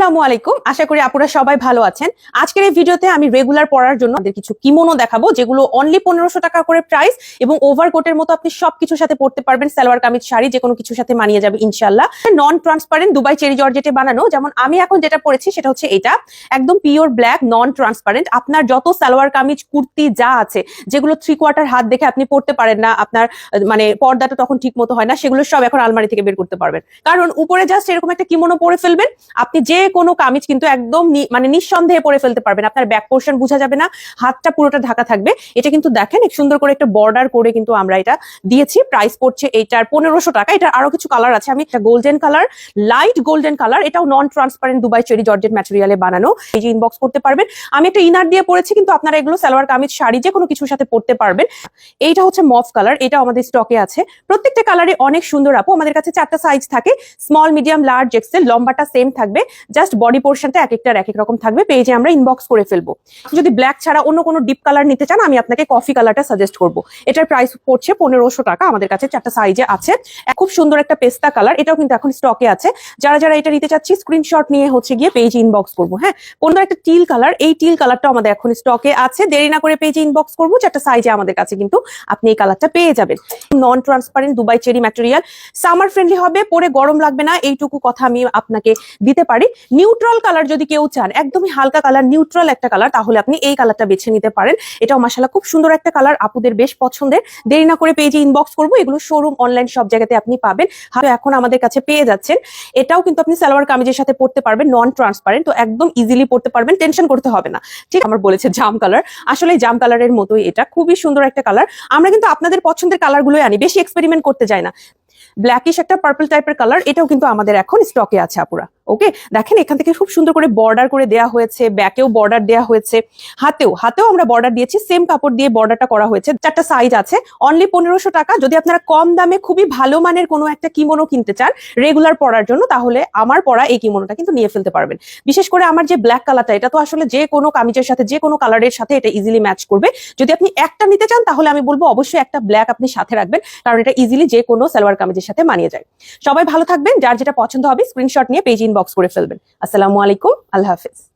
আসসালামু আলাইকুম। আশা করি আপুরা সবাই ভালো আছেন। আজকের এই ভিডিওতে আমি রেগুলার পড়ার জন্য আমাদের কিছু কিমোনো দেখাবো, যেগুলো অনলি পনেরোশো টাকা করে প্রাইস এবং ওভারকোটের মতো আপনি সবকিছুর সাথে পড়তে পারবেন, সালোয়ার কামিজ, শাড়ি, যে কোনো কিছুর সাথে মানিয়ে যাবে ইনশাল্লাহ নন ট্রান্সপারেন্ট দুবাই চেরি জর্জেটে বানানো, যেমন আমি এখন যেটা পড়েছি সেটা হচ্ছে এটা। একদম পিওর ব্ল্যাক নন ট্রান্সপারেন্ট আপনার যত সালোয়ার কামিজ, কুর্তি যা আছে, যেগুলো থ্রি কোয়ার্টার হাত দেখে আপনি পড়তে পারেন না, আপনার মানে পর্দাটা তখন ঠিক মতো হয় না, সেগুলো সব এখন আলমারি থেকে বের করতে পারবেন। কারণ উপরে জাস্ট এরকম একটা কিমোনো পরে ফেলবেন, আপনি যে কোনো কামিজ কিন্তু একদম মানে নিঃসন্দেহে পরে ফেলতে পারবেন। আপনার ব্যাক পোর্শন বোঝা যাবে না, হাতটা পুরোটা ঢাকা থাকবে। এটা কিন্তু দেখেন সুন্দর করে একটা বর্ডার করে কিন্তু আমরা এটা দিয়েছি। প্রাইস পড়ছে এইটার পনেরোশো টাকা। এটা আরও কিছু কালার আছে। আমি একটা golden colour light golden colour এটাও non transparent Dubai cherry georgette ম্যাটেরিয়ালে বানানো। এই যে ইনবক্স করতে পারবেন। আমি একটা ইনার দিয়ে পরেছি, কিন্তু আপনারা এগুলো সালোয়ার, কামিজ, শাড়ি যে কোনো কিছুর সাথে পরতে পারবেন। এইটা হচ্ছে মফ কালার এটা আমাদের স্টকে আছে। প্রত্যেকটা কালারে অনেক সুন্দর আপু। আমাদের কাছে চারটা সাইজ থাকে। স্মল মিডিয়াম লার্জ এক্সেল লম্বাটা সেম থাকবে। জাস্ট বডি পোর্শনটা এক একটার এক এক রকম থাকবে, পেজে আমরা ইনবক্স করে ফেলব। যদি ব্ল্যাক ছাড়া অন্য কোনো ডিপ কালার নিতে চান, আমি আপনাকে কফি কালারটা সাজেস্ট করব। এটার প্রাইস পড়ছে পনেরোশো টাকা, আমাদের কাছে চারটা সাইজে আছে। খুব সুন্দর একটা পেস্তা কালার এটাও কিন্তু এখন স্টকে আছে। যারা যারা এটা নিতে চাচ্ছি স্ক্রিনশট নিয়ে হচ্ছে গিয়ে পেজে ইনবক্স করব হ্যাঁ? কোনো একটা টিল কালার এই টিল কালারটা আমাদের এখন স্টকে আছে। দেরি না করে পেজে ইনবক্স করব, চারটা সাইজে আমাদের কাছে কিন্তু আপনি এই কালারটা পেয়ে যাবেন। Non transparent Dubai cherry material. Summer friendly হবে, পরে গরম লাগবে না, এইটুকু কথা আমি আপনাকে দিতে পারি। নিউট্রাল কালার যদি কেউ চান, একদমই হালকা কালার নিউট্রাল একটা কালার তাহলে আপনি এই কালারটা বেছে নিতে পারেন। এটাও মাসালা খুব সুন্দর একটা কালার আপুদের বেশ পছন্দের। দেরি না করে পেজে ইনবক্স করব, এগুলো শোরুম অনলাইন সব জায়গাতে আপনি পাবেন। এখন আমাদের কাছে পেয়ে যাচ্ছেন। এটাও কিন্তু আপনি সালোয়ার কামিজের সাথে পড়তে পারবেন নন ট্রান্সপারেন্ট তো একদম ইজিলি পড়তে পারবেন টেনশন করতে হবে না। ঠিক আমার বলেছে জাম কালার আসলে জাম কালারের মতোই এটা, খুবই সুন্দর একটা কালার আমরা কিন্তু আপনাদের পছন্দের কালারগুলোই আনি, বেশি এক্সপেরিমেন্ট করতে যাই না। ব্ল্যাকিশ একটা পার্পল টাইপের কালার এটাও কিন্তু আমাদের এখন স্টকে আছে, আপুরা। ওকে দেখেন, এখান থেকে খুব সুন্দর করে বর্ডার করে দেয়া হয়েছে ব্যাকেও বর্ডার দেয়া হয়েছে, হাতেও হাতেও আমরা বর্ডার দিয়েছি সেম কাপড় দিয়ে বর্ডারটা করা হয়েছে, চারটা সাইজ আছে অনলি পনেরোশো টাকা। যদি আপনারা কম দামে খুবই ভালো মানের কোনো একটা কিমোনো কিনতে চান রেগুলার পরার জন্য, তাহলে আমার পরা এই কিমোনোটা কিন্তু নিয়ে ফেলতে পারবেন। বিশেষ করে আমার যে ব্ল্যাক কালারটা এটা তো আসলে যে কোনো কামিজের সাথে, যে কোনো কালারের সাথে এটা ইজিলি ম্যাচ করবে। যদি আপনি একটা নিতে চান, তাহলে আমি বলব অবশ্যই একটা ব্ল্যাক আপনি সাথে রাখবেন, কারণ এটা ইজিলি যে কোনো সালোয়ার কামিজের সাথে মানিয়ে যায়। সবাই ভালো থাকবেন, যার যেটা পছন্দ হবে স্ক্রিনশট নিয়ে পেজ ইনবক্স করে ফেলবেন। আসসালামু আলাইকুম আল্লাহ হাফিজ।